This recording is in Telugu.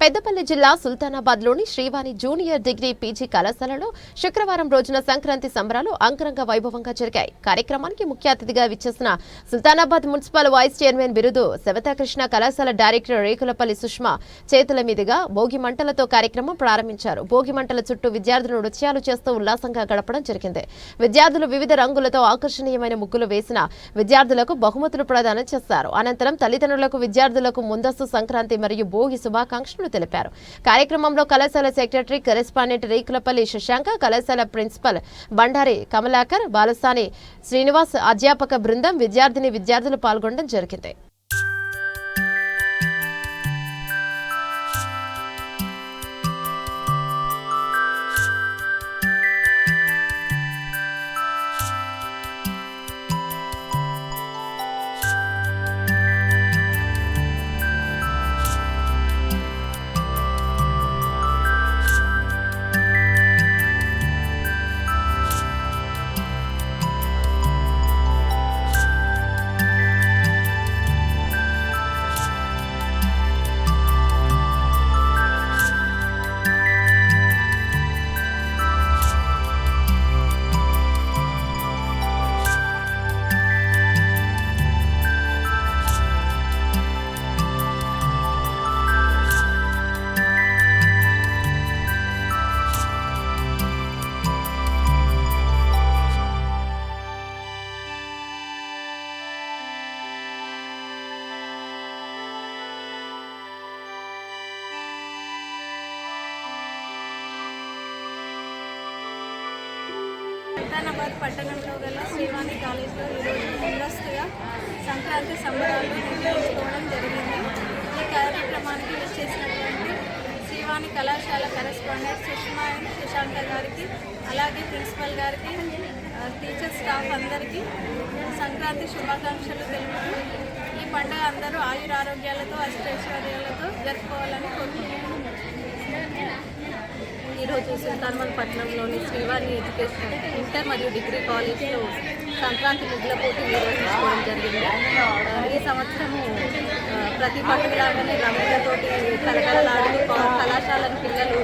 పెద్దపల్లి జిల్లా సుల్తానాబాద్లోని శ్రీవాణి జూనియర్ డిగ్రీ పీజీ కళాశాలలో శుక్రవారం రోజున సంక్రాంతి సంబరాలు అంగరంగ వైభవంగా జరిగాయి. కార్యక్రమానికి ముఖ్య అతిథిగా విచ్చేసిన సుల్తానాబాద్ మున్సిపల్ వైస్ చైర్మన్ బిరుదు శివతాకృష్ణ కళాశాల డైరెక్టర్ రేకులపల్లి సుష్మా చేతుల మీదుగా భోగి మంటలతో కార్యక్రమం ప్రారంభించారు. భోగి మంటల చుట్టూ విద్యార్థులు నృత్యాలు చేస్తూ ఉల్లాసంగా గడపడం జరిగింది. విద్యార్థులు వివిధ రంగులతో ఆకర్షణీయమైన ముగ్గులు వేసిన విద్యార్థులకు బహుమతులు ప్రదానం చేశారు అనంతరం తల్లిదండ్రులకు విద్యార్థులకు ముందస్తు సంక్రాంతి మరియు భోగి శుభాకాంక్షలు తెలిపారు. కార్యక్రమంలో కళాశాల సెక్రటరీ కరెస్పాండెంట్ రేకులపల్లి శశాంక కళాశాల ప్రిన్సిపల్ బండారి కమలాకర్ బాలసాని శ్రీనివాస్ అధ్యాపక బృందం విద్యార్థిని విద్యార్థులు పాల్గొనడం జరిగింది. సుల్తానాబాద్ పట్టణంలో గల శ్రీవాణి కాలేజ్లో ఈరోజు ముందస్తుగా సంక్రాంతి సంబరాలు నిర్వహించుకోవడం జరిగింది. ఈ కార్యక్రమానికి చేసినటువంటి శ్రీవాణి కళాశాల కరెస్పాండెంట్ సుష్మా అండ్ శశాంక గారికి అలాగే ప్రిన్సిపల్ గారికి టీచర్ స్టాఫ్ అందరికీ సంక్రాంతి శుభాకాంక్షలు తెలుపుతూ ఈ పండుగ అందరూ ఆయురారోగ్యాలతో అష్టైశ్వర్యాలతో జరుపుకోవాలని కోరుకుంటున్నాను. ఈరోజు సుల్తాన్మల్ పట్టణంలోని శ్రీవాణి ఎడ్యుకేషన్ ఇంటర్ మరియు డిగ్రీ కాలేజ్లో సంక్రాంతి ముగ్గుల పోటీ నిర్వహించుకోవడం జరిగింది. ఈ సంవత్సరము ఆ, ప్రతి పండుగలాగానే రంగులతోటి కలకలలాడుతూ కళాశాలను పిల్లలు